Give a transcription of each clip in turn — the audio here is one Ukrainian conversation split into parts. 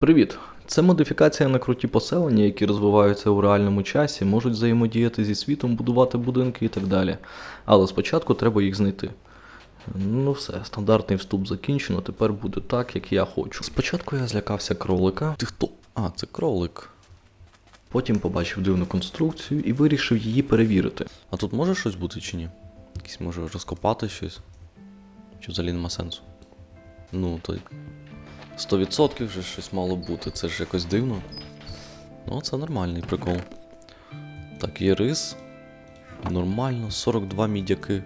Привіт! Це модифікація на круті поселення, які розвиваються у реальному часі, можуть взаємодіяти зі світом, будувати будинки і так далі. Але спочатку треба їх знайти. Ну все, стандартний вступ закінчено, тепер буде так, як я хочу. Спочатку я злякався кролика. Ти хто? А, це кролик. Потім побачив дивну конструкцію і вирішив її перевірити. А тут може щось бути чи ні? Якийсь може розкопати щось? Чи взагалі нема сенсу? Ну, то 100% вже щось мало бути, це ж якось дивно. Ну, це нормальний прикол. Так, є рис. Нормально, 42 мідяки.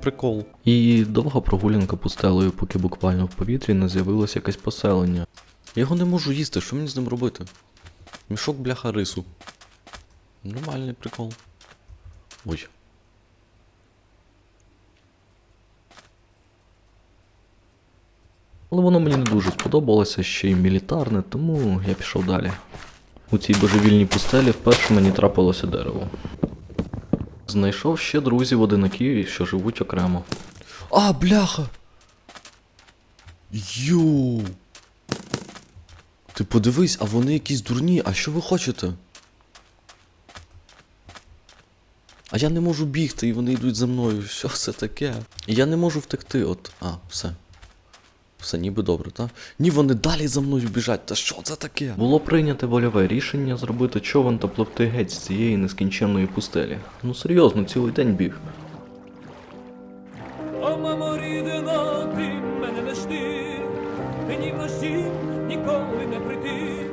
Прикол. І довга прогулянка пустелею, поки буквально в повітрі не з'явилось якесь поселення. Я його не можу їсти, що мені з ним робити? Мішок бляха рису. Нормальний прикол. Ой. Але воно мені не дуже сподобалося, ще й мілітарне, тому я пішов далі. У цій божевільній пустелі вперше мені трапилося дерево. Знайшов ще друзів одинаків, що живуть окремо. А, бляха! Йоу! Ти подивись, а вони якісь дурні, а що ви хочете? А я не можу бігти, і вони йдуть за мною. Що це таке? Я не можу втекти, от. А, все. Все ніби добре, так? Ні, вони далі за мною біжать. Та що це таке? Було прийняте вольове рішення зробити човен та пливти геть з цієї нескінченної пустелі. Ну серйозно, цілий день біг. О, мамо рідна, ти мене не жди, мені вночі ніколи не прийти.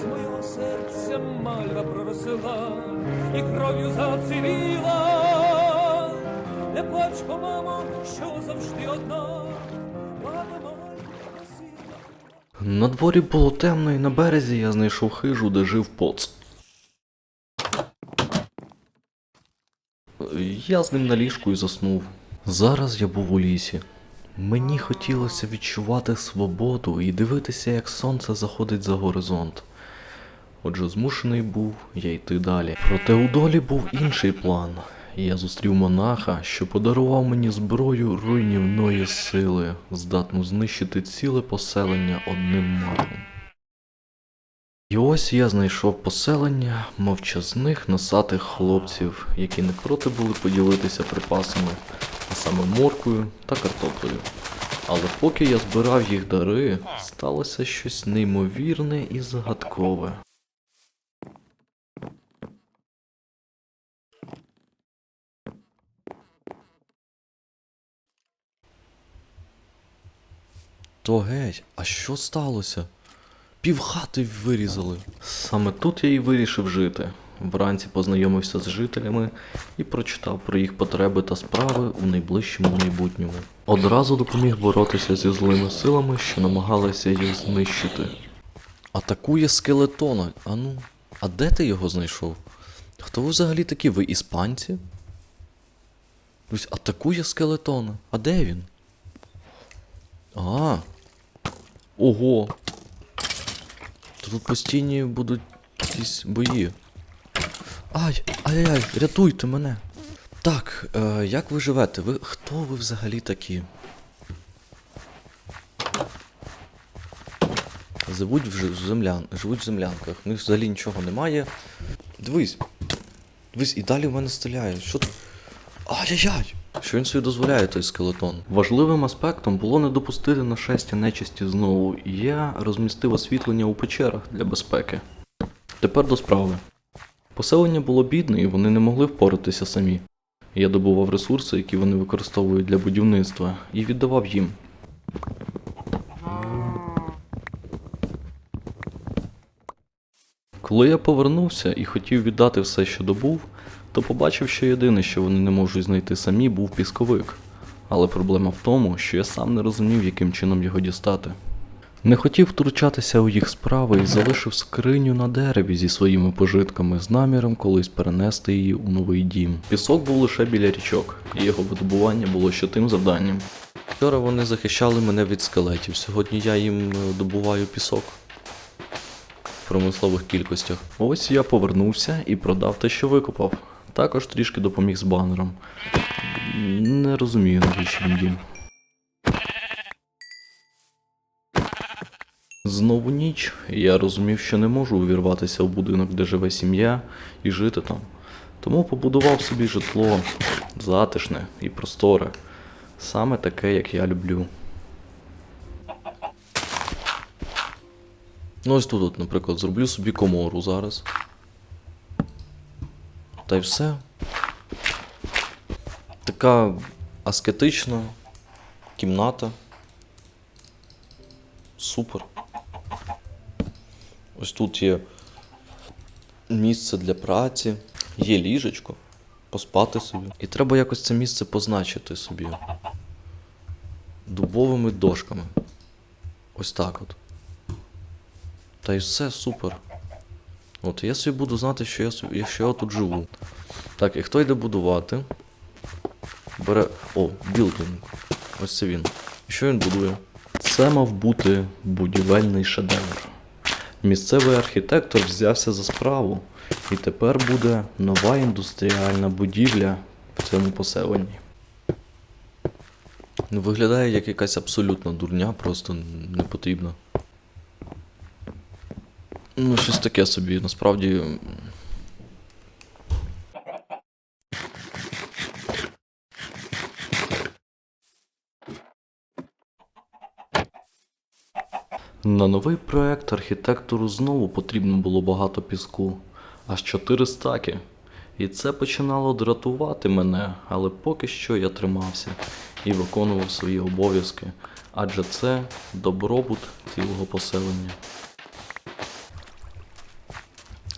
З моєго серця мальва проросила і кров'ю заціліла. Не плач, о, мамо, що завжди одна. На дворі було темно, і на березі я знайшов хижу, де жив поц. Я з ним на ліжку і заснув. Зараз я був у лісі. Мені хотілося відчувати свободу і дивитися, як сонце заходить за горизонт. Отже, змушений був я йти далі. Проте у долі був інший план. Я зустрів монаха, що подарував мені зброю руйнівної сили, здатну знищити ціле поселення одним махом. І ось я знайшов поселення мовчазних носатих хлопців, які не проти були поділитися припасами, а саме морквою та картоплею. Але поки я збирав їх дари, сталося щось неймовірне і загадкове. То геть, а що сталося? Півхати вирізали. Саме тут я і вирішив жити. Вранці познайомився з жителями і прочитав про їх потреби та справи у найближчому майбутньому. Одразу допоміг боротися зі злими силами, що намагалися їх знищити. Атакує скелетона. А ну, а де ти його знайшов? Хто ви взагалі такі? Ви іспанці? Ось атакує скелетона. А де він? А. Ого. Тут постійні будуть якісь бої. Ай, ай-ай, рятуйте мене. Так, е, як ви живете? Ви хто ви взагалі такі? Живуть в, землян, живуть в землянках. В них взагалі нічого немає. Дивись. Дивись, і далі в мене стріляє. Що ти? Ай-яй-яй! Що він собі дозволяє, той скелетон? Важливим аспектом було не допустити нашестя нечисті знову, і я розмістив освітлення у печерах для безпеки. Тепер до справи. Поселення було бідне, і вони не могли впоратися самі. Я добував ресурси, які вони використовують для будівництва, і віддавав їм. Коли я повернувся і хотів віддати все, що добув, то побачив, що єдине, що вони не можуть знайти самі, був пісковик. Але проблема в тому, що я сам не розумів, яким чином його дістати. Не хотів втручатися у їх справи і залишив скриню на дереві зі своїми пожитками з наміром колись перенести її у новий дім. Пісок був лише біля річок, і його видобування було ще тим завданням. Вчора вони захищали мене від скелетів. Сьогодні я їм е, добуваю пісок в промислових кількостях. Ось я повернувся і продав те, що викопав. Також трішки допоміг з банером. Не розумію, навіщо він їм. Знову ніч, і я розумів, що не можу увірватися в будинок, де живе сім'я, і жити там. Тому побудував собі житло затишне і просторе, саме таке, як я люблю. Ну, ось тут, наприклад, зроблю собі комору зараз. Та й все. Така аскетична кімната. Супер. Ось тут є місце для праці, є ліжечко, поспати собі. І треба якось це місце позначити собі. Дубовими дошками. Ось так от. Та й все супер. От я собі буду знати, що я, собі, що я тут живу. Так, і хто йде будувати? Бере. О, білдинг. Ось це він. І що він будує? Це мав бути будівельний шедевр. Місцевий архітектор взявся за справу, і тепер буде нова індустріальна будівля в цьому поселенні. Ну, Виглядає як якась абсолютна дурня, просто не потрібна. Ну, щось таке собі, насправді. На новий проект архітектору знову потрібно було багато піску, аж чотири стаки. І це починало дратувати мене, але поки що я тримався і виконував свої обов'язки, адже це добробут цілого поселення.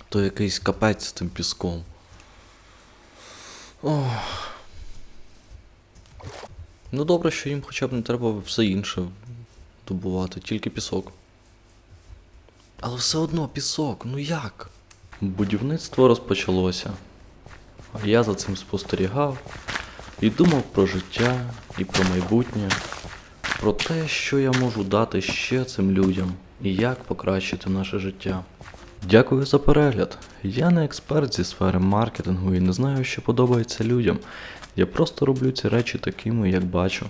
То якийсь капець з тим піском. Ох. Ну добре, що їм хоча б не треба все інше добувати, тільки пісок. Але все одно пісок, ну як? Будівництво розпочалося. А я за цим спостерігав і думав про життя і про майбутнє, про те, що я можу дати ще цим людям і як покращити наше життя. Дякую за перегляд. Я не експерт зі сфери маркетингу і не знаю, що подобається людям. Я просто роблю ці речі такими, як бачу.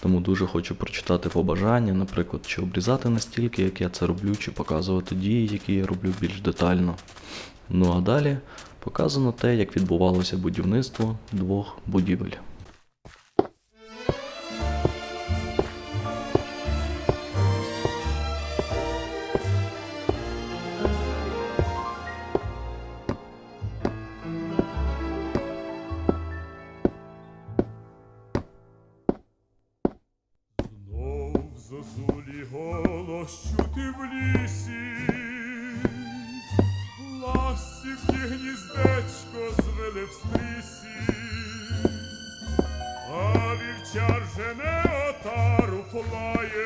Тому дуже хочу прочитати побажання, наприклад, чи обрізати настільки, як я це роблю, чи показувати дії, які я роблю більш детально. Ну а далі показано те, як відбувалося будівництво двох будівель. Чути в лісі, ластівки гніздечко звели в стрісі, а вівчар жене отару плає,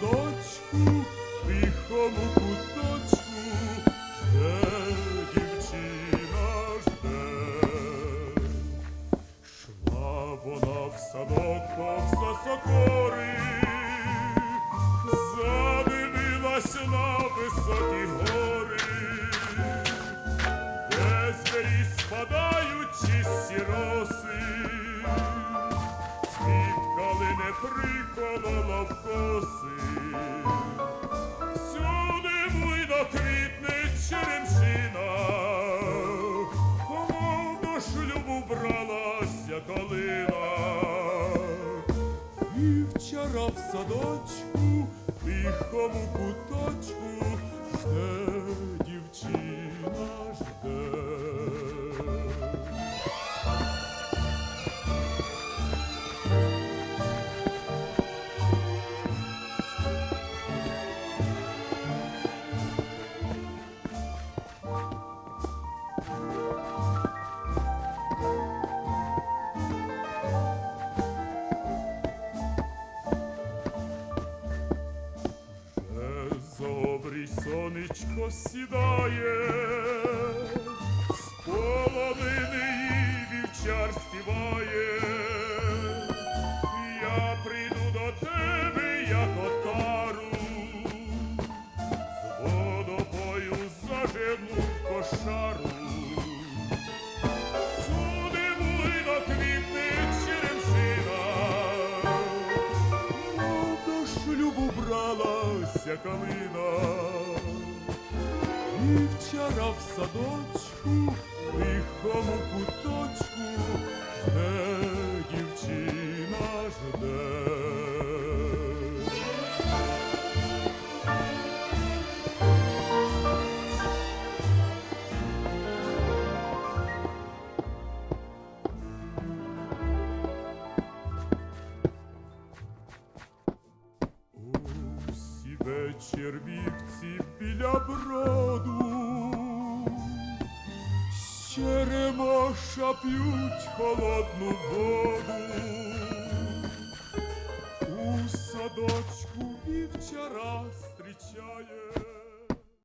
садочку, тихому куточку, жде дівчина жде. Шла вона в садок повз сокори, приколола в коси. Всюди буйно квітне черемшина, Мов до шлюбу бралася калина. І вчора в садочку, тихому куточку, жде дівчина сонечко сідає, з полонини її вівчар співає, я прийду до тебе, як отару, з водопою зажену кошару. Калина і вчора в садочку, в тихому Вечір вівці біля броду, з черемоша п'ють холодну воду. У садочку вівчара зустрічає